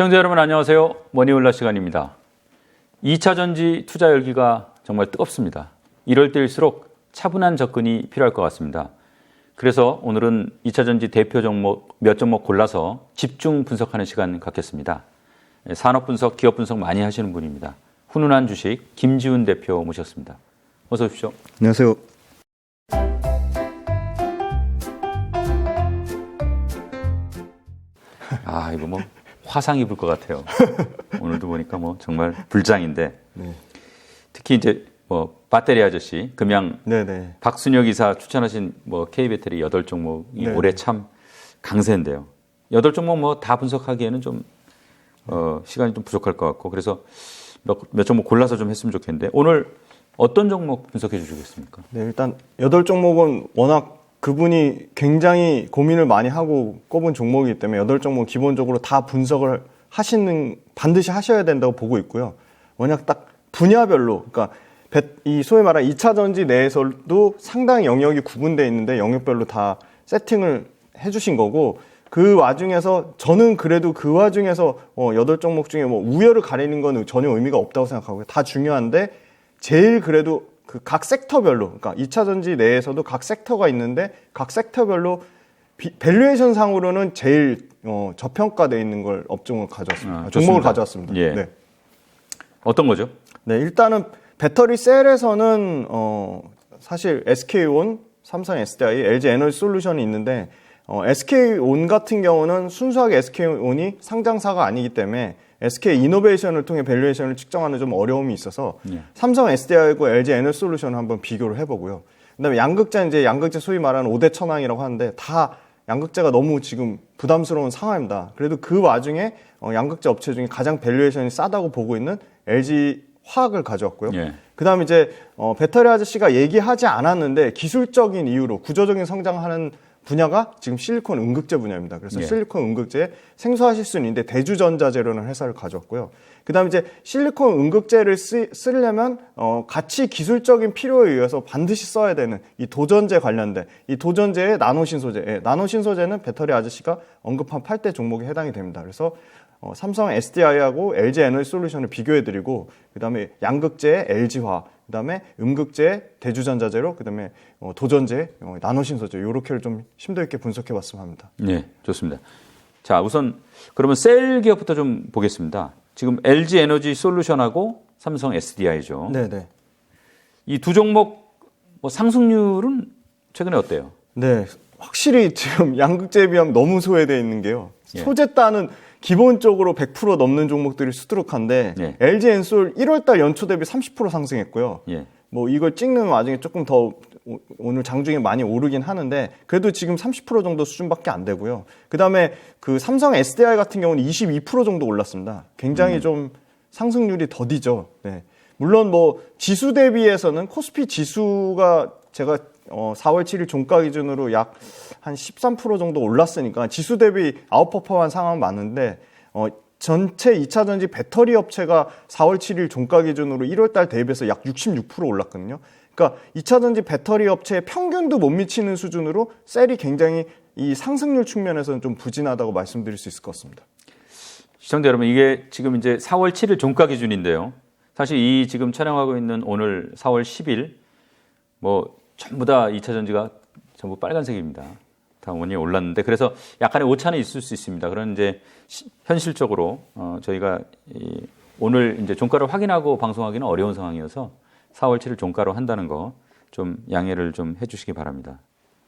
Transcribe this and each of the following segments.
시청자 여러분 안녕하세요. 머니올라 시간입니다. 2차 전지 투자 열기가 정말 뜨겁습니다. 이럴 때일수록 차분한 접근이 필요할 것 같습니다. 그래서 오늘은 2차 전지 대표 종목 몇 종목 골라서 집중 분석하는 시간 갖겠습니다. 산업 분석, 기업 분석 많이 하시는 분입니다. 훈훈한 주식 김지훈 대표 모셨습니다. 어서 오십시오. 안녕하세요. 아 이거 뭐 화상 입을 것 같아요. 오늘도 보니까 뭐 정말 불장인데 네. 특히 이제 뭐 배터리 아저씨 금양 네네. 박순혁 이사 추천하신 뭐 K 배터리 여덟 종목이 네. 올해 참 강세인데요. 여덟 종목 뭐 다 분석하기에는 좀 어, 시간이 좀 부족할 것 같고 그래서 몇, 몇 종목 골라서 좀 했으면 좋겠는데 오늘 어떤 종목 분석해 주시겠습니까? 네, 일단 여덟 종목은 워낙 그분이 굉장히 고민을 많이 하고 꼽은 종목이기 때문에 여덟 종목 기본적으로 다 분석을 하시는 반드시 하셔야 된다고 보고 있고요. 워낙 딱 분야별로 그러니까 배- 이 소위 말하는 2차 전지 내에서도 상당히 영역이 구분되어 있는데 영역별로 다 세팅을 해주신 거고 그 와중에서 저는 그래도 그 와중에서 어, 여덟 종목 중에 뭐 우열을 가리는 건 전혀 의미가 없다고 생각하고요. 다 중요한데 제일 그래도 그 각 섹터별로 그러니까 2차 전지 내에서도 각 섹터가 있는데 각 섹터별로 비- 밸류에이션 상으로는 제일 어, 저평가돼 있는 걸 업종을 가져왔습니다. 아, 종목을. 가져왔습니다. 예. 네. 어떤 거죠? 네, 일단은 배터리 셀에서는 어, 사실 SK온, 삼성 SDI, LG 에너지 솔루션이 있는데 어, SK온 같은 경우는 순수하게 SK온이 상장사가 아니기 때문에 SK 이노베이션을 통해 밸류에이션을 측정하는 좀 어려움이 있어서 예. 삼성 SDI하고 LG 에너지 솔루션을 한번 비교를 해보고요. 그다음에 양극재 이제 양극재 소위 말하는 5대 천왕이라고 하는데 다 양극재가 너무 지금 부담스러운 상황입니다. 그래도 그 와중에 어, 양극재 업체 중에 가장 밸류에이션이 싸다고 보고 있는 LG 화학을 가져왔고요. 예. 그다음에 이제 어, 배터리 아저씨가 얘기하지 않았는데 기술적인 이유로 구조적인 성장하는 분야가 지금 실리콘 음극재 분야입니다. 그래서 예. 실리콘 음극재 생소하실 수는 있는데 대주전자재료는 회사를 가져왔고요. 그다음에 이제 실리콘 음극재를 쓰, 쓰려면 어, 같이 기술적인 필요에 의해서 반드시 써야 되는 이 도전재 관련된 이 도전재의 나노 신소재, 예, 나노 신소재는 배터리 아저씨가 언급한 8대 종목에 해당이 됩니다. 그래서 어, 삼성 SDI하고 LG 에너지 솔루션을 비교해 드리고 그다음에 양극재 LG화, 그다음에 음극재 대주전자재로, 그다음에 어, 도전재 어, 나노신소재 이렇게를 좀 심도 있게 분석해 봤으면 합니다. 네, 좋습니다. 자, 우선 그러면 셀 기업부터 좀 보겠습니다. 지금 LG 에너지 솔루션하고 삼성 SDI죠. 네 네. 이 두 종목 뭐 상승률은 최근에 어때요? 네, 확실히 지금 양극재에 비하면 너무 소외되어 있는 게요. 예. 소재단은 기본적으로 100% 넘는 종목들이 수두룩한데 예. LG 엔솔 1월달 연초 대비 30% 상승했고요. 예. 뭐 이걸 찍는 와중에 조금 더 오- 오늘 장중에 많이 오르긴 하는데 그래도 지금 30% 정도 수준밖에 안 되고요. 그다음에 그 삼성 SDI 같은 경우는 22% 정도 올랐습니다. 굉장히 좀 상승률이 더디죠. 네. 물론 뭐 지수 대비해서는 코스피 지수가 제가 어 4월 7일 종가 기준으로 약 한 13% 정도 올랐으니까 지수 대비 아웃퍼포먼 상황은 맞는데 어 전체 2차 전지 배터리 업체가 4월 7일 종가 기준으로 1월 달 대비해서 약 66% 올랐거든요. 그러니까 2차 전지 배터리 업체의 평균도 못 미치는 수준으로 셀이 굉장히 이 상승률 측면에서는 좀 부진하다고 말씀드릴 수 있을 것 같습니다. 시청자 여러분, 이게 지금 이제 4월 7일 종가 기준인데요. 사실 이 지금 촬영하고 있는 오늘 4월 10일 뭐 전부 다 2차 전지가 전부 빨간색입니다. 다 원이 올랐는데 그래서 약간의 오차는 있을 수 있습니다. 그런 이제 시- 현실적으로 어, 저희가 이 오늘 이제 종가를 확인하고 방송하기는 어려운 상황이어서 4월 7일 종가로 한다는 거 좀 양해를 좀 해주시기 바랍니다.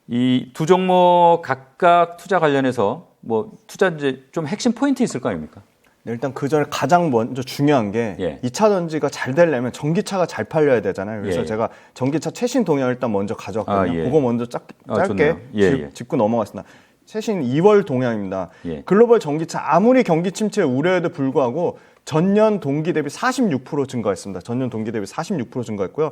이 두 종목 각각 투자 관련해서 뭐 투자 이제 좀 핵심 포인트 있을 거 아닙니까? 네, 일단 그 전에 가장 먼저 중요한 게 예. 2차 전지가 잘 되려면 전기차가 잘 팔려야 되잖아요. 그래서 예. 제가 전기차 최신 동향 일단 먼저 가져왔거든요. 아, 예. 그거 먼저 짝, 아, 짧게. 예, 짚- 예. 짚고 넘어갔습니다. 최신 2월 동향입니다. 예. 글로벌 전기차 아무리 경기 침체 우려에도 불구하고 전년 동기 대비 46% 증가했습니다. 전년 동기 대비 46% 증가했고요.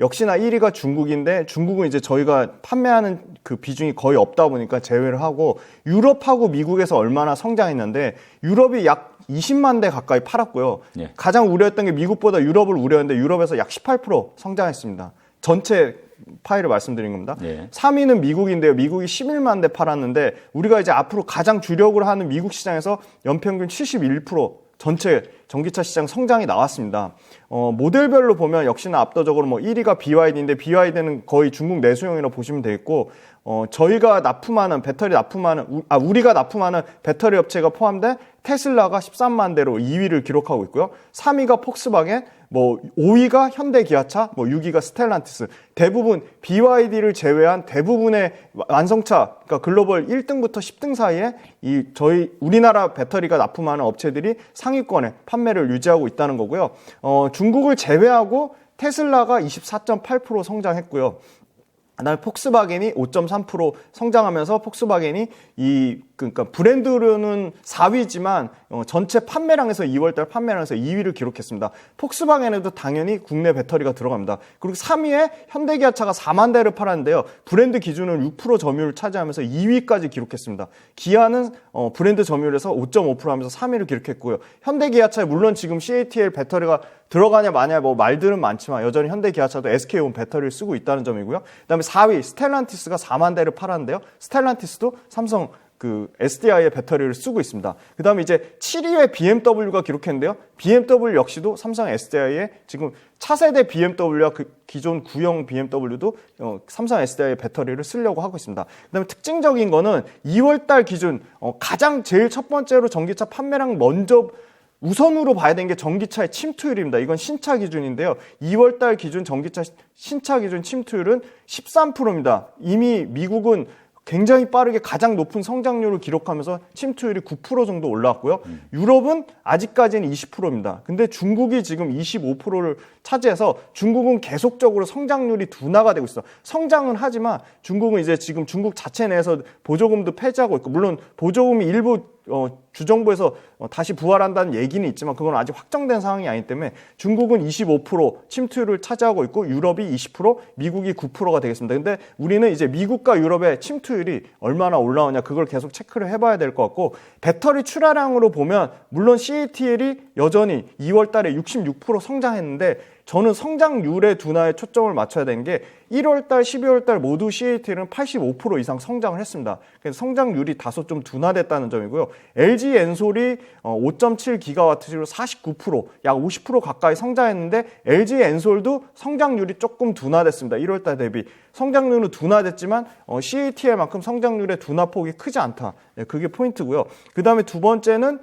역시나 1위가 중국인데 중국은 이제 저희가 판매하는 그 비중이 거의 없다 보니까 제외를 하고 유럽하고 미국에서 얼마나 성장했는데 유럽이 약 20만 대 가까이 팔았고요. 예. 가장 우려했던 게 미국보다 유럽을 우려했는데 유럽에서 약 18% 성장했습니다. 전체 파일을 말씀드린 겁니다. 예. 3위는 미국인데요. 미국이 11만 대 팔았는데 우리가 이제 앞으로 가장 주력으로 하는 미국 시장에서 연평균 71% 전체 전기차 시장 성장이 나왔습니다. 어, 모델별로 보면 역시나 압도적으로 뭐 1위가 BYD인데 BYD는 거의 중국 내수용이라고 보시면 되겠고 어, 저희가 납품하는 배터리 납품하는 우- 아 우리가 납품하는 배터리 업체가 포함된 테슬라가 13만 대로 2위를 기록하고 있고요. 3위가 폭스바겐, 뭐 5위가 현대 기아차, 뭐 6위가 스텔란티스. 대부분 BYD를 제외한 대부분의 완성차, 그러니까 글로벌 1등부터 10등 사이에 이 저희 우리나라 배터리가 납품하는 업체들이 상위권에 판매를 유지하고 있다는 거고요. 어, 중국을 제외하고 테슬라가 24.8% 성장했고요. 그다음에 폭스바겐이 5.3% 성장하면서 폭스바겐이 이 그러니까 브랜드로는 4위지만 어, 전체 판매량에서 2월달 판매량에서 2위를 기록했습니다. 폭스바겐에도 당연히 국내 배터리가 들어갑니다. 그리고 3위에 현대기아차가 4만 대를 팔았는데요. 브랜드 기준은 6% 점유율을 차지하면서 2위까지 기록했습니다. 기아는 어, 브랜드 점유율에서 5.5% 하면서 3위를 기록했고요. 현대기아차 물론 지금 CATL 배터리가 들어가냐 마냐 뭐 말들은 많지만 여전히 현대기아차도 SK온 배터리를 쓰고 있다는 점이고요. 그다음에 4위 스텔란티스가 4만 대를 팔았는데요. 스텔란티스도 삼성 그 SDI의 배터리를 쓰고 있습니다. 그 다음에 이제 7위에 BMW가 기록했는데요. BMW 역시도 삼성 SDI의 지금 차세대 BMW와 그 기존 구형 BMW도 어, 삼성 SDI의 배터리를 쓰려고 하고 있습니다. 그다음에 특징적인 거는 2월달 기준 어, 가장 제일 첫 번째로 전기차 판매량 먼저 우선으로 봐야 되는 게 전기차의 침투율입니다. 이건 신차 기준인데요. 2월 달 기준 전기차 시- 신차 기준 침투율은 13%입니다. 이미 미국은 굉장히 빠르게 가장 높은 성장률을 기록하면서 침투율이 9% 정도 올라왔고요. 유럽은 아직까지는 20%입니다. 근데 중국이 지금 25%를 차지해서 중국은 계속적으로 성장률이 둔화가 되고 있어. 성장은 하지만 중국은 이제 지금 중국 자체 내에서 보조금도 폐지하고 있고 물론 보조금이 일부 어, 주정부에서 어, 다시 부활한다는 얘기는 있지만 그건 아직 확정된 상황이 아니기 때문에 중국은 25% 침투율을 차지하고 있고 유럽이 20%, 미국이 9%가 되겠습니다. 근데 우리는 이제 미국과 유럽의 침투율이 얼마나 올라오냐 그걸 계속 체크를 해봐야 될 것 같고 배터리 출하량으로 보면 물론 CATL이 여전히 2월 달에 66% 성장했는데 저는 성장률의 둔화에 초점을 맞춰야 되는 게 1월 달, 12월 달 모두 CATL은 85% 이상 성장을 했습니다. 그래서 성장률이 다소 좀 둔화됐다는 점이고요. LG 엔솔이 5.7 기가와트시로 49%, 약 50% 가까이 성장했는데 LG 엔솔도 성장률이 조금 둔화됐습니다. 1월 달 대비. 성장률은 둔화됐지만 어, CATL만큼 성장률의 둔화폭이 크지 않다. 네, 그게 포인트고요. 그 다음에 두 번째는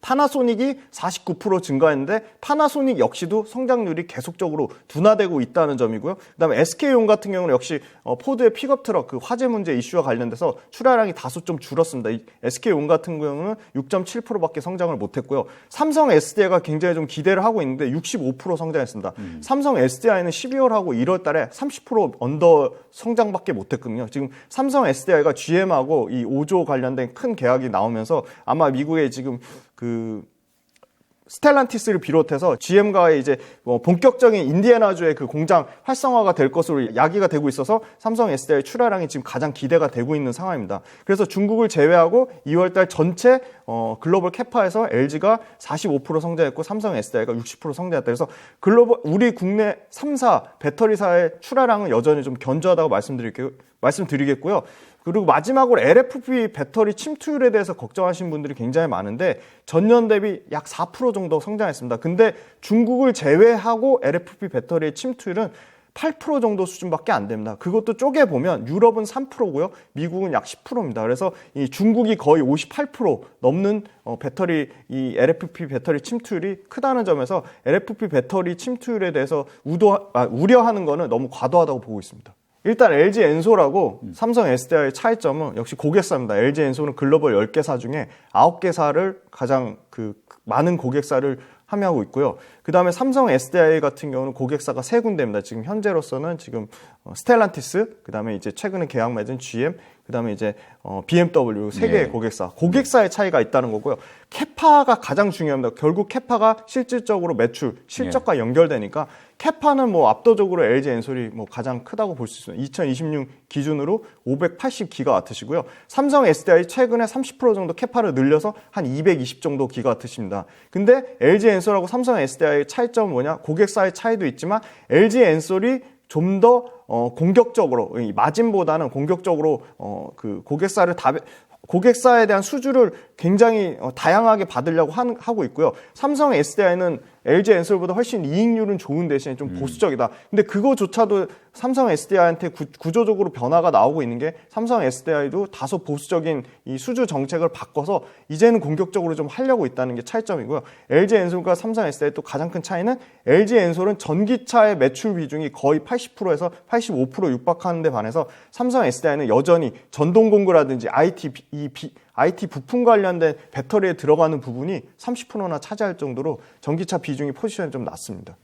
파나소닉이 49% 증가했는데 파나소닉 역시도 성장률이 계속적으로 둔화되고 있다는 점이고요. 그다음에 SK용 같은 경우는 역시 어, 포드의 픽업 트럭 그 화재 문제 이슈와 관련돼서 출하량이 다소 좀 줄었습니다. 이 SK용 같은 경우는 6.7%밖에 성장을 못했고요. 삼성 SDI가 굉장히 좀 기대를 하고 있는데 65% 성장했습니다. 삼성 SDI는 12월하고 1월달에 30% 언더 성장밖에 못했거든요. 지금 삼성 SDI가 GM하고 이 5조 관련된 큰 계약이 나오면서 아마 미국에 지금 그 스텔란티스를 비롯해서 GM과의 이제 뭐 본격적인 인디애나주의 그 공장 활성화가 될 것으로 야기가 되고 있어서 삼성 SDI 출하량이 지금 가장 기대가 되고 있는 상황입니다. 그래서 중국을 제외하고 2월달 전체 어, 글로벌 캐파에서 LG가 45% 성장했고 삼성 SDI가 60% 성장했다. 그래서 글로벌 우리 국내 3사 배터리사의 출하량은 여전히 좀 견조하다고 말씀드릴게요. 말씀드리겠고요. 그리고 마지막으로 LFP 배터리 침투율에 대해서 걱정하시는 분들이 굉장히 많은데 전년 대비 약 4% 정도 성장했습니다. 근데 중국을 제외하고 LFP 배터리의 침투율은 8% 정도 수준밖에 안 됩니다. 그것도 쪼개 보면 유럽은 3%고요. 미국은 약 10%입니다. 그래서 이 중국이 거의 58% 넘는 어, 배터리 이 LFP 배터리 침투율이 크다는 점에서 LFP 배터리 침투율에 대해서 우도 아, 우려하는 거는 너무 과도하다고 보고 있습니다. 일단 LG 엔솔하고 삼성 SDI의 차이점은 역시 고객사입니다. LG 엔솔은 글로벌 10개사 중에 9개사를 가장 그 많은 고객사를 함유하고 있고요. 그 다음에 삼성 SDI 같은 경우는 고객사가 세 군데입니다. 지금 현재로서는 지금 어, 스텔란티스, 그 다음에 이제 최근에 계약 맺은 GM, 그 다음에 이제 어, BMW 세 개의 네. 고객사, 고객사의 차이가 있다는 거고요. 캐파가 가장 중요합니다. 결국 캐파가 실질적으로 매출, 실적과 연결되니까 캐파는 뭐 압도적으로 LG 엔솔이 뭐 가장 크다고 볼 수 있습니다. 2026 기준으로 580기가와트시고요. 삼성 SDI 최근에 30% 정도 캐파를 늘려서 한 220 정도 기가와트십니다. 근데 LG 엔솔하고 삼성 SDI의 차이점은 뭐냐? 고객사의 차이도 있지만 LG 엔솔이 좀더 어, 공격적으로 이 마진보다는 공격적으로 어, 그 고객사를 다 고객사에 대한 수주를 굉장히 어, 다양하게 받으려고 한- 하고 있고요. 삼성 SDI는 LG 엔솔보다 훨씬 이익률은 좋은 대신에 좀 보수적이다. 근데 그거조차도 삼성 SDI한테 구 조적으로 변화가 나오고 있는 게 삼성 SDI도 다소 보수적인 이 수주 정책을 바꿔서 이제는 공격적으로 좀 하려고 있다는 게 차이점이고요. LG 엔솔과 삼성 SDI 또 가장 큰 차이는 LG 엔솔은 전기차의 매출 비중이 거의 80%에서 85% 육박하는 데 반해서 삼성 SDI는 여전히 전동 공구라든지 IT 비- 이 비- IT 부품 관련된 배터리에 들어가는 부분이 30%나 차지할 정도로 전기차 비중이 포지션이 좀 낮습니다.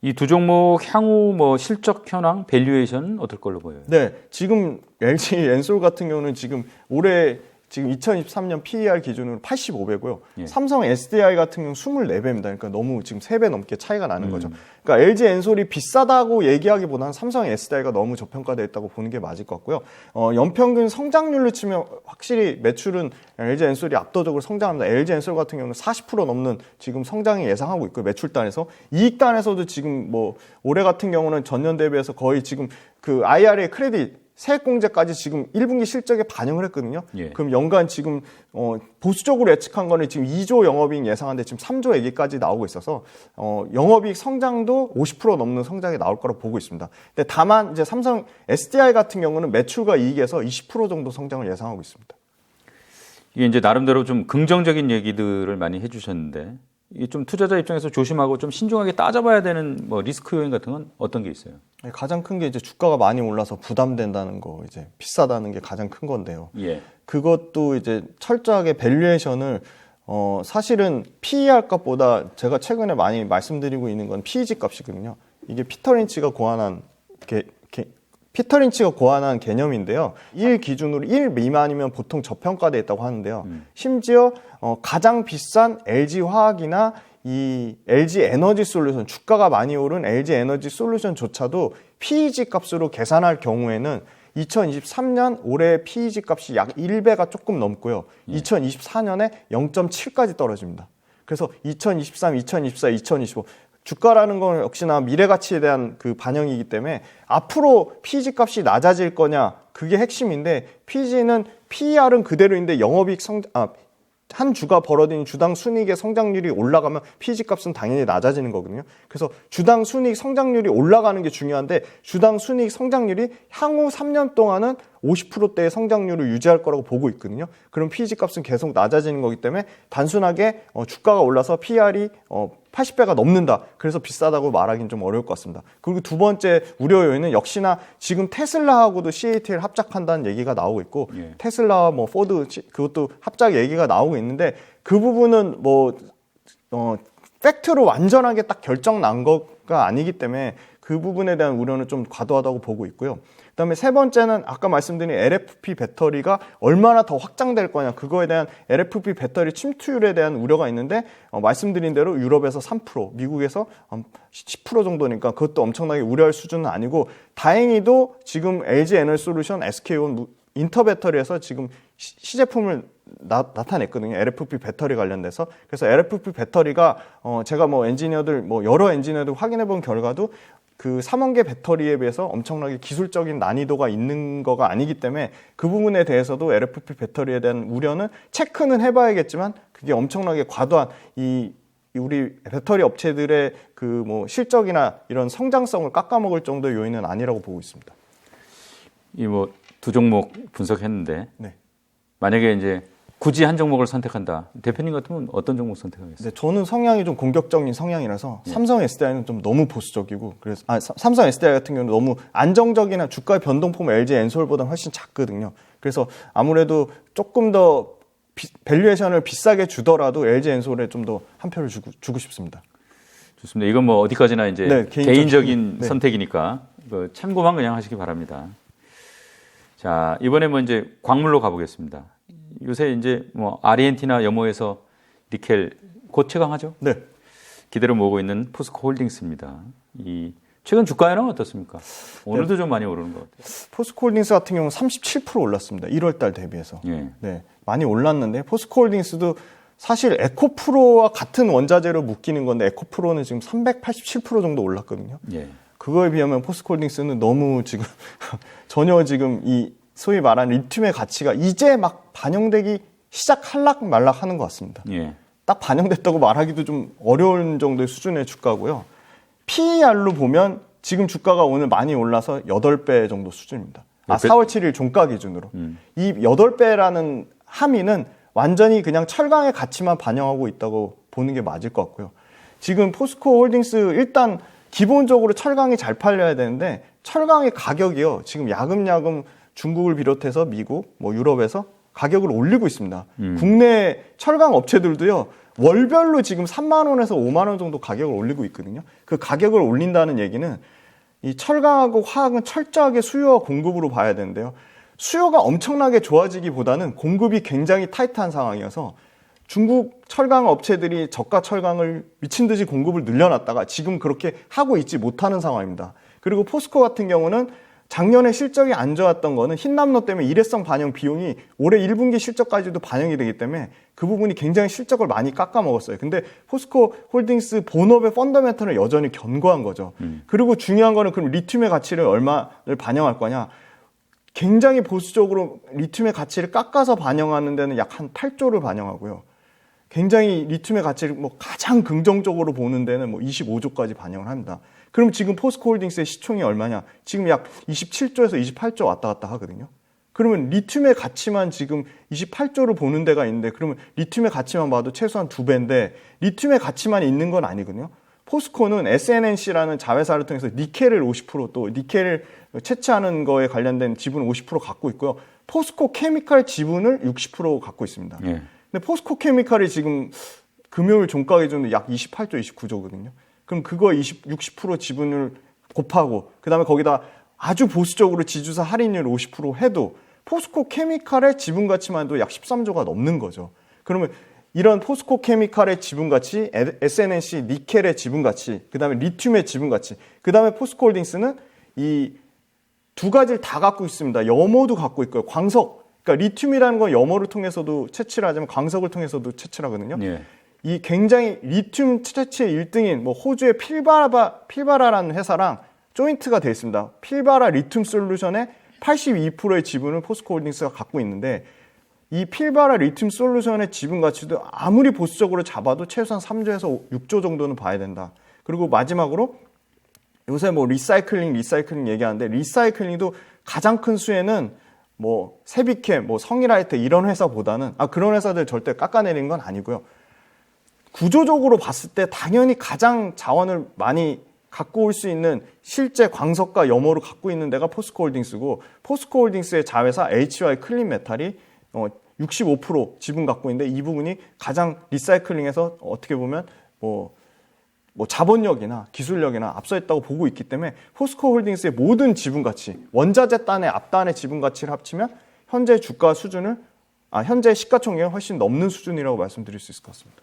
이두 종목 향후 뭐 실적 현황, 밸류에이션 어떨 걸로 보여요? 네, 지금 LG 엔솔 같은 경우는 지금 올해 지금 2023년 PER 기준으로 85배고요. 예. 삼성 SDI 같은 경우 24배입니다. 그러니까 너무 지금 3배 넘게 차이가 나는 거죠. 음. 그러니까 LG 엔솔이 비싸다고 얘기하기보다는 삼성 SDI가 너무 저평가되어 있다고 보는 게 맞을 것 같고요. 어, 연평균 성장률로 치면 확실히 매출은 LG 엔솔이 압도적으로 성장합니다. LG 엔솔 같은 경우는 40% 넘는 지금 성장이 예상하고 있고요. 매출단에서 이익단에서도 지금 뭐 올해 같은 경우는 전년 대비해서 거의 지금 그 IRA 크레딧 세액공제까지 지금 1분기 실적에 반영을 했거든요. 예. 그럼 연간 지금 어, 보수적으로 예측한 거는 지금 2조 영업이익 예상하는데 지금 3조 얘기까지 나오고 있어서 어, 영업이익 성장도 50% 넘는 성장이 나올 거라고 보고 있습니다. 근데 다만 이제 삼성 SDI 같은 경우는 매출과 이익에서 20% 정도 성장을 예상하고 있습니다. 이게 이제 나름대로 좀 긍정적인 얘기들을 많이 해주셨는데 좀 투자자 입장에서 조심하고 좀 신중하게 따져봐야 되는 뭐 리스크 요인 같은 건 어떤 게 있어요? 네, 가장 큰 게 이제 주가가 많이 올라서 부담된다는 거 이제 비싸다는 게 가장 큰 건데요. 예. 그것도 이제 철저하게 밸류에이션을 어 사실은 PER 값보다 제가 최근에 많이 말씀드리고 있는 건 PEG 값이거든요. 이게 피터 린치가 고안한 게, 게- 피터 린치가 고안한 개념인데요. 1 기준으로 1 미만이면 보통 저평가돼 있다고 하는데요. 심지어 어, 가장 비싼 LG 화학이나 이 LG 에너지 솔루션 주가가 많이 오른 LG 에너지 솔루션조차도 PEG 값으로 계산할 경우에는 2023년 올해 PEG 값이 약 1배가 조금 넘고요. 2024년에 0.7까지 떨어집니다. 그래서 2023, 2024, 2025 주가라는 건 역시나 미래 가치에 대한 그 반영이기 때문에 앞으로 PEG 값이 낮아질 거냐 그게 핵심인데 PEG는 PER은 그대로인데 영업이익 성 아, 한 주가 벌어들인 주당 순이익의 성장률이 올라가면 PEG 값은 당연히 낮아지는 거거든요. 그래서 주당 순이익 성장률이 올라가는 게 중요한데 주당 순이익 성장률이 향후 3년 동안은 50%대의 성장률을 유지할 거라고 보고 있거든요. 그럼 PEG 값은 계속 낮아지는 거기 때문에 단순하게 어, 주가가 올라서 PR이 어, 80배가 넘는다. 그래서 비싸다고 말하기는 좀 어려울 것 같습니다. 그리고 두 번째 우려 요인은 역시나 지금 테슬라하고도 CATL 합작한다는 얘기가 나오고 있고 예. 테슬라와 뭐 포드 치- 그것도 합작 얘기가 나오고 있는데 그 부분은 뭐 어, 팩트로 완전하게 딱 결정 난 거가 아니기 때문에 그 부분에 대한 우려는 좀 과도하다고 보고 있고요. 그다음에 세 번째는 아까 말씀드린 LFP 배터리가 얼마나 더 확장될 거냐 그거에 대한 LFP 배터리 침투율에 대한 우려가 있는데 어, 말씀드린 대로 유럽에서 3% 미국에서 음, 10% 정도니까 그것도 엄청나게 우려할 수준은 아니고 다행히도 지금 LG 에너지 솔루션 SK온 인터 배터리에서 지금 시- 시제품을 나, 나타냈거든요. LFP 배터리 관련돼서. 그래서 LFP 배터리가 어 제가 뭐 엔지니어들 뭐 여러 엔지니어들 확인해 본 결과도 그 3원계 배터리에 비해서 엄청나게 기술적인 난이도가 있는 거가 아니기 때문에 그 부분에 대해서도 LFP 배터리에 대한 우려는 체크는 해봐야겠지만 그게 엄청나게 과도한 이이 우리 배터리 업체들의 그 뭐 실적이나 이런 성장성을 깎아먹을 정도의 요인은 아니라고 보고 있습니다. 이 뭐 두 종목 분석했는데 네. 만약에 이제 굳이 한 종목을 선택한다. 대표님 같으면 어떤 종목 선택하겠어요? 네, 저는 성향이 좀 공격적인 성향이라서 삼성 SDI는 좀 너무 보수적이고 그래서 아, 사- 삼성 SDI 같은 경우는 너무 안정적이나 주가의 변동폭 LG 엔솔보다 훨씬 작거든요. 그래서 아무래도 조금 더 비, 밸류에이션을 비싸게 주더라도 LG 엔솔에 좀 더 한 표를 주고, 주고 싶습니다. 좋습니다. 이건 뭐 어디까지나 이제 네, 개인적인, 개인적인, 네. 선택이니까 그 참고만 그냥 하시기 바랍니다. 자 이번에 뭐 이제 광물로 가보겠습니다. 요새 이제 뭐 아르헨티나 염호에서 니켈 곧 최강하죠? 네. 기대를 모으고 있는 포스코 홀딩스입니다. 이 최근 주가 현황 어떻습니까? 오늘도 좀 많이 오르는 것 같아요. 포스코 홀딩스 같은 경우는 37% 올랐습니다. 1월 달 대비해서. 예. 네, 많이 올랐는데 포스코 홀딩스도 사실 에코프로와 같은 원자재로 묶이는 건데 에코프로는 지금 387% 정도 올랐거든요. 예. 그거에 비하면 포스코 홀딩스는 너무 지금 전혀 지금 이 소위 말하는 리튬의 가치가 이제 막 반영되기 시작할락 말락 하는 것 같습니다. 예. 딱 반영됐다고 말하기도 좀 어려운 정도의 수준의 주가고요. PER로 보면 지금 주가가 오늘 많이 올라서 8배 정도 수준입니다. 아, 몇 배? 4월 7일 종가 기준으로. 음. 이 8배라는 함의는 완전히 그냥 철강의 가치만 반영하고 있다고 보는 게 맞을 것 같고요. 지금 포스코 홀딩스 일단 기본적으로 철강이 잘 팔려야 되는데 철강의 가격이요. 지금 야금야금 중국을 비롯해서 미국, 뭐 유럽에서 가격을 올리고 있습니다. 국내 철강 업체들도요. 월별로 지금 3만 원에서 5만 원 정도 가격을 올리고 있거든요. 그 가격을 올린다는 얘기는 이 철강하고 화학은 철저하게 수요와 공급으로 봐야 되는데요. 수요가 엄청나게 좋아지기보다는 공급이 굉장히 타이트한 상황이어서 중국 철강 업체들이 저가 철강을 미친 듯이 공급을 늘려놨다가 지금 그렇게 하고 있지 못하는 상황입니다. 그리고 포스코 같은 경우는 작년에 실적이 안 좋았던 거는 흰남노 때문에 일회성 반영 비용이 올해 1분기 실적까지도 반영이 되기 때문에 그 부분이 굉장히 실적을 많이 깎아 먹었어요. 근데 포스코 홀딩스 본업의 펀더멘털은 여전히 견고한 거죠. 그리고 중요한 거는 그럼 리튬의 가치를 얼마를 반영할 거냐. 굉장히 보수적으로 리튬의 가치를 깎아서 반영하는 데는 약 한 8조를 반영하고요. 굉장히 리튬의 가치를 뭐 가장 긍정적으로 보는 데는 뭐 25조까지 반영을 합니다. 그럼 지금 포스코 홀딩스의 시총이 얼마냐? 지금 약 27조에서 28조 왔다 갔다 하거든요. 그러면 리튬의 가치만 지금 28조를 보는 데가 있는데 그러면 리튬의 가치만 봐도 최소한 두 배인데 리튬의 가치만 있는 건 아니거든요. 포스코는 SNNC라는 자회사를 통해서 니켈을 50%또 니켈을 채취하는 거에 관련된 지분 50% 갖고 있고요. 포스코 케미칼 지분을 60% 갖고 있습니다. 예. 근데 포스코 케미칼이 지금 금요일 종가 기준으로 약 28조, 29조거든요. 그럼 그거 20, 60% 지분을 곱하고 그다음에 거기다 아주 보수적으로 지주사 할인율 50% 해도 포스코 케미칼의 지분 가치만도 약 13조가 넘는 거죠. 그러면 이런 포스코 케미칼의 지분 가치, SNNC 니켈의 지분 가치, 그다음에 리튬의 지분 가치, 그다음에 포스코 홀딩스는 이 두 가지를 다 갖고 있습니다. 염호도 갖고 있고요. 광석. 그러니까 리튬이라는 건 염호를 통해서도 채취를 하지만 광석을 통해서도 채취를 하거든요. 예. 이 굉장히 리튬 채취의 1등인 뭐 호주의 필바라 필바라라는 회사랑 조인트가 돼 있습니다. 필바라 리튬 솔루션의 82%의 지분을 포스코 홀딩스가 갖고 있는데 이 필바라 리튬 솔루션의 지분 가치도 아무리 보수적으로 잡아도 최소한 3조에서 6조 정도는 봐야 된다. 그리고 마지막으로 요새 뭐 리사이클링 리사이클링 얘기하는데 리사이클링도 가장 큰 수혜는 뭐 세비캠, 뭐 성일하이트 이런 회사보다는 아 그런 회사들 절대 깎아내리는 건 아니고요. 구조적으로 봤을 때 당연히 가장 자원을 많이 갖고 올 수 있는 실제 광석과 염호를 갖고 있는 데가 포스코 홀딩스고 포스코 홀딩스의 자회사 HY 클린 메탈이 어, 65% 지분 갖고 있는데 이 부분이 가장 리사이클링에서 어떻게 보면 뭐, 뭐 자본력이나 기술력이나 앞서 있다고 보고 있기 때문에 포스코 홀딩스의 모든 지분 가치 원자재 단의 앞단의 지분 가치를 합치면 현재 주가 수준을 아 현재 시가총액을 훨씬 넘는 수준이라고 말씀드릴 수 있을 것 같습니다.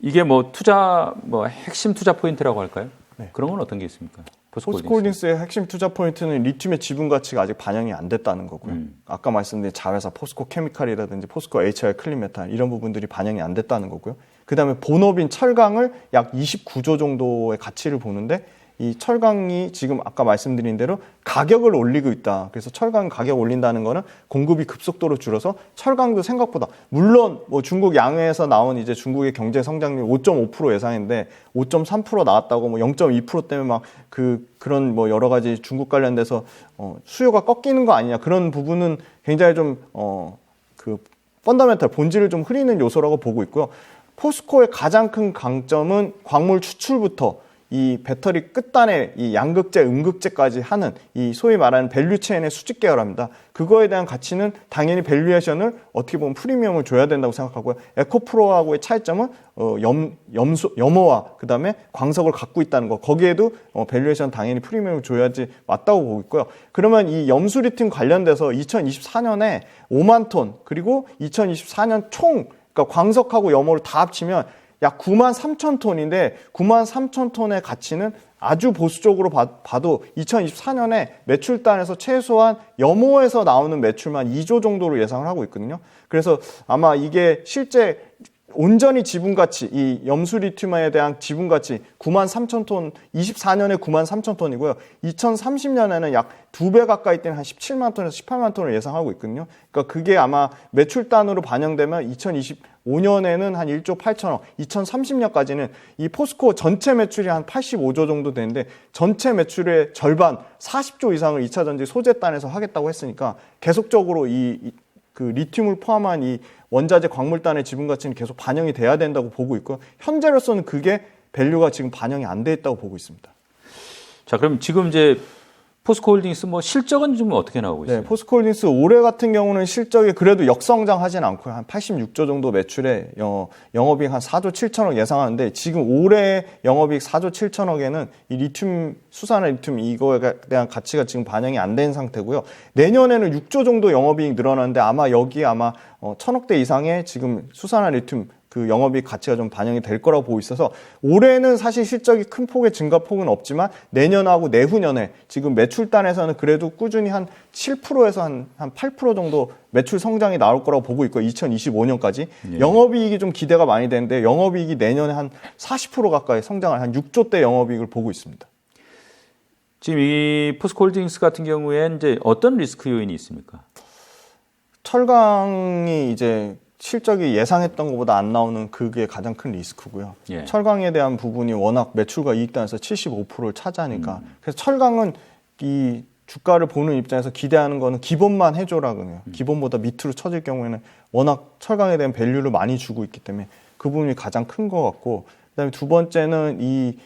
이게 뭐 투자 뭐 핵심 투자 포인트라고 할까요? 네. 그런 건 어떤 게 있습니까? 포스코 포스코 홀딩스. 홀딩스의 핵심 투자 포인트는 리튬의 지분 가치가 아직 반영이 안 됐다는 거고요. 아까 말씀드린 자회사 포스코 케미칼이라든지 포스코 HR 클린메탈 이런 부분들이 반영이 안 됐다는 거고요. 그다음에 본업인 철강을 약 29조 정도의 가치를 보는데 이 철강이 지금 아까 말씀드린 대로 가격을 올리고 있다. 그래서 철강 가격 올린다는 거는 공급이 급속도로 줄어서 철강도 생각보다 물론 뭐 중국 양회에서 나온 이제 중국의 경제 성장률 5.5% 예상인데 5.3% 나왔다고 뭐 0.2% 때문에 막 그 그런 뭐 여러 가지 중국 관련돼서 어 수요가 꺾이는 거 아니냐 그런 부분은 굉장히 좀어그 펀더멘탈 본질을 좀 흐리는 요소라고 보고 있고요. 포스코의 가장 큰 강점은 광물 추출부터 이 배터리 끝단에 이 양극재, 음극재까지 하는 이 소위 말하는 밸류 체인의 수직 계열합니다. 그거에 대한 가치는 당연히 밸류에이션을 어떻게 보면 프리미엄을 줘야 된다고 생각하고요. 에코프로하고의 차이점은 어, 염, 염소, 염호와 그 다음에 광석을 갖고 있다는 거. 거기에도 어, 밸류에이션 당연히 프리미엄을 줘야지 맞다고 보고 있고요. 그러면 이 염수 리튬 관련돼서 2024년에 5만 톤 그리고 2024년 총 그러니까 광석하고 염호를 다 합치면 약 9만 3천 톤인데 9만 3천 톤의 가치는 아주 보수적으로 봐, 도 2024년에 매출단에서 최소한 염호에서 나오는 매출만 2조 정도로 예상을 하고 있거든요. 그래서 아마 이게 실제 온전히 지분 가치, 이 염수 리튬에 대한 지분 가치 9만 3천 톤, 24년에 9만 3천 톤이고요. 2030년에는 약 두 배 가까이 되는 한 17만 톤에서 18만 톤을 예상하고 있거든요. 그러니까 그게 아마 매출단으로 반영되면 2025년에는 한 1조 8천억, 2030년까지는 이 포스코 전체 매출이 한 85조 정도 되는데 전체 매출의 절반 40조 이상을 2차 전지 소재단에서 하겠다고 했으니까 계속적으로 이, 이- 그 리튬을 포함한 이 원자재 광물단의 지분 가치는 계속 반영이 돼야 된다고 보고 있고요. 현재로서는 그게 밸류가 지금 반영이 안 돼 있다고 보고 있습니다. 자, 그럼 지금 이제 포스코홀딩스 뭐 실적은 좀 어떻게 나오고 있어요? 네, 포스코홀딩스 올해 같은 경우는 실적이 그래도 역성장하진 않고요. 한 86조 정도 매출에 영, 영업이익 한 4조 7천억 예상하는데 지금 올해 영업이익 4조 7천억에는 이 리튬 수산화 리튬 이거에 대한 가치가 지금 반영이 안 된 상태고요. 내년에는 6조 정도 영업이익 늘어나는데 아마 여기에 아마 어, 천억대 이상의 지금 수산화 리튬 그 영업이익 가치가 좀 반영이 될 거라고 보고 있어서 올해는 사실 실적이 큰 폭의 증가폭은 없지만 내년하고 내후년에 지금 매출단에서는 그래도 꾸준히 한 7%에서 한, 한 8% 정도 매출 성장이 나올 거라고 보고 있고 2025년까지 예. 영업이익이 좀 기대가 많이 되는데 영업이익이 내년에 한 40% 가까이 성장을 한 6조 대 영업이익을 보고 있습니다. 지금 이 포스코홀딩스 같은 경우에 이제 어떤 리스크 요인이 있습니까? 철강이 이제 실적이 예상했던 것보다 안 나오는 그게 가장 큰 리스크고요. 예. 철강에 대한 부분이 워낙 매출과 이익단에서 75%를 차지하니까 음. 그래서 철강은 이 주가를 보는 입장에서 기대하는 거는 기본만 해줘라 그래요. 음. 기본보다 밑으로 쳐질 경우에는 워낙 철강에 대한 밸류를 많이 주고 있기 때문에 그 부분이 가장 큰 것 같고 그다음에 두 번째는 이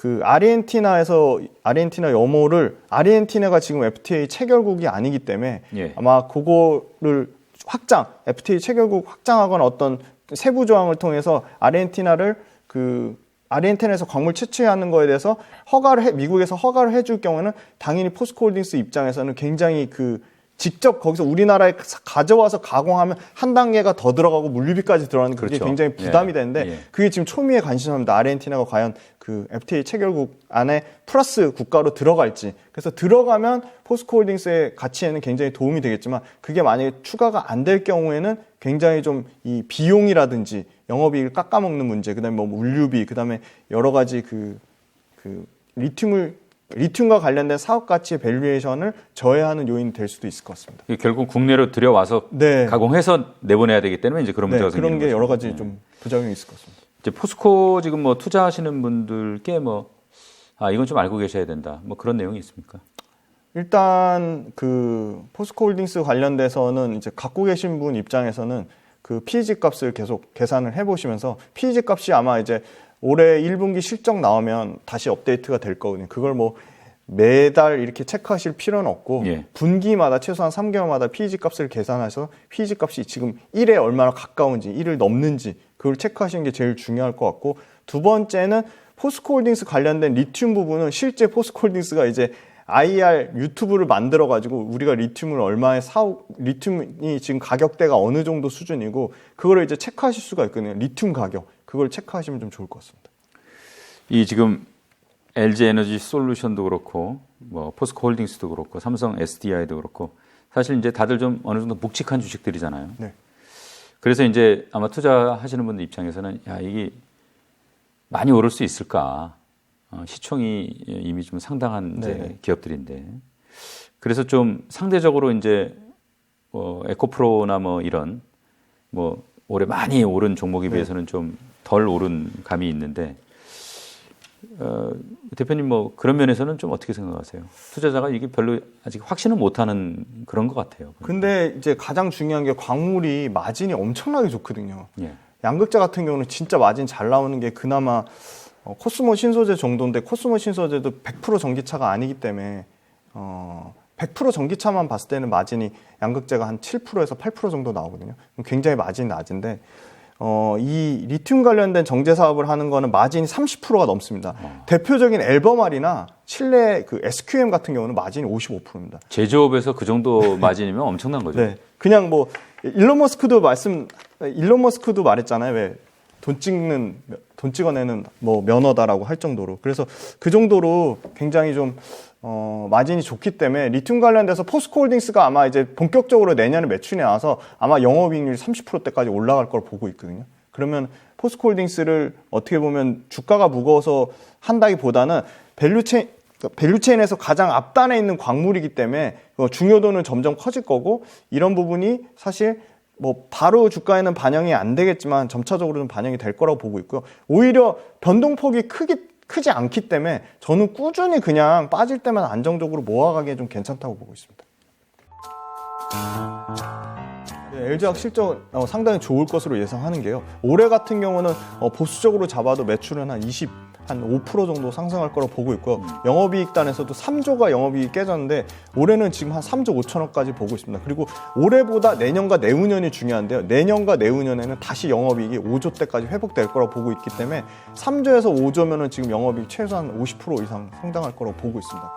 그 아르헨티나에서 아르헨티나 염호를 아르헨티나가 지금 FTA 체결국이 아니기 때문에 예. 아마 그거를 확장 FTA 체결국 확장하거나 어떤 세부 조항을 통해서 아르헨티나를 그 아르헨티나에서 광물 채취하는 거에 대해서 허가를 해, 미국에서 허가를 해줄 경우에는 당연히 포스코홀딩스 입장에서는 굉장히 그 직접 거기서 우리나라에 가져와서 가공하면 한 단계가 더 들어가고 물류비까지 들어가는 그게 그렇죠. 굉장히 부담이 예. 되는데 예. 그게 지금 초미의 관심사입니다. 아르헨티나가 과연 그 FTA 체결국 안에 플러스 국가로 들어갈지. 그래서 들어가면 포스코홀딩스의 가치에는 굉장히 도움이 되겠지만 그게 만약에 추가가 안 될 경우에는 굉장히 좀 이 비용이라든지 영업이익을 깎아먹는 문제, 그다음에 뭐 물류비, 그다음에 여러 가지 그, 그 리튬을 리튬과 관련된 사업 가치의 밸류에이션을 저해하는 요인이 될 수도 있을 것 같습니다. 결국 국내로 들여와서 네. 가공해서 내보내야 되기 때문에 이제 그런 네, 문제가 그런 생기는 게 거죠. 여러 가지 네. 좀 부작용이 있을 것 같습니다. 이제 포스코 지금 뭐 투자하시는 분들께 뭐 아, 이건 좀 알고 계셔야 된다. 뭐 그런 내용이 있습니까? 일단 그 포스코 홀딩스 관련돼서는 이제 갖고 계신 분 입장에서는 그 PEG 값을 계속 계산을 해 보시면서 PEG 값이 아마 이제 올해 1분기 실적 나오면 다시 업데이트가 될 거거든요. 그걸 뭐 매달 이렇게 체크하실 필요는 없고 예. 분기마다 최소한 3개월마다 PEG 값을 계산해서 PEG 값이 지금 1에 얼마나 가까운지 1을 넘는지 그걸 체크하시는 게 제일 중요할 것 같고 두 번째는 포스코홀딩스 관련된 리튬 부분은 실제 포스코홀딩스가 이제 IR 유튜브를 만들어 가지고 우리가 리튬을 얼마에 사오 리튬이 지금 가격대가 어느 정도 수준이고 그거를 이제 체크하실 수가 있거든요. 리튬 가격 그걸 체크하시면 좀 좋을 것 같습니다. 이 지금 LG 에너지 솔루션도 그렇고 뭐 포스코 홀딩스도 그렇고 삼성 SDI도 그렇고 사실 이제 다들 좀 어느 정도 묵직한 주식들이잖아요. 네. 그래서 이제 아마 투자하시는 분들 입장에서는 야 이게 많이 오를 수 있을까? 어, 시총이 이미 좀 상당한 네. 기업들인데 그래서 좀 상대적으로 이제 뭐 에코프로나 뭐 이런 뭐 올해 많이 오른 종목에 네. 비해서는 좀 덜 오른 감이 있는데 어, 대표님 뭐 그런 면에서는 좀 어떻게 생각하세요? 투자자가 이게 별로 아직 확신을 못하는 그런 것 같아요. 근데 이제 가장 중요한 게 광물이 마진이 엄청나게 좋거든요. 예. 양극재 같은 경우는 진짜 마진 잘 나오는 게 그나마 어, 코스모 신소재 정도인데 코스모 신소재도 100% 전기차가 아니기 때문에 어, 100% 전기차만 봤을 때는 마진이 양극재가 한 7%에서 8% 정도 나오거든요. 굉장히 마진이 낮은데 어, 이 리튬 관련된 정제 사업을 하는 거는 마진이 30%가 넘습니다. 대표적인 앨범알이나 칠레 그 SQM 같은 경우는 마진이 55%입니다. 제조업에서 그 정도 마진이면 엄청난 거죠. 네. 그냥 뭐 일론 머스크도 말씀 일론 머스크도 말했잖아요. 왜 돈 찍는 돈 찍어내는 뭐 면허다라고 할 정도로 그래서 그 정도로 굉장히 좀 어, 마진이 좋기 때문에 리튬 관련돼서 포스코홀딩스가 아마 이제 본격적으로 내년에 매출이 나와서 아마 영업이익률이 30%대까지 올라갈 걸 보고 있거든요. 그러면 포스코홀딩스를 어떻게 보면 주가가 무거워서 한다기보다는 밸류체인 밸류체인에서 가장 앞단에 있는 광물이기 때문에 어, 중요도는 점점 커질 거고 이런 부분이 사실 뭐 바로 주가에는 반영이 안 되겠지만 점차적으로 좀 반영이 될 거라고 보고 있고요. 오히려 변동폭이 크기 크지 않기 때문에 저는 꾸준히 그냥 빠질 때만 안정적으로 모아가기에 좀 괜찮다고 보고 있습니다. 네, LG학 실적 어, 상당히 좋을 것으로 예상하는 게요. 올해 같은 경우는 어, 보수적으로 잡아도 매출은 한 20, 한 5% 정도 상승할 거라고 보고 있고요. 영업이익단에서도 3조가 영업이익 깨졌는데 올해는 지금 한 3조 5천억까지 보고 있습니다. 그리고 올해보다 내년과 내후년이 중요한데요. 내년과 내후년에는 다시 영업이익이 5조 대까지 회복될 거라고 보고 있기 때문에 3조에서 5조면은 지금 영업이익 최소한 50% 이상 성장할 거라고 보고 있습니다.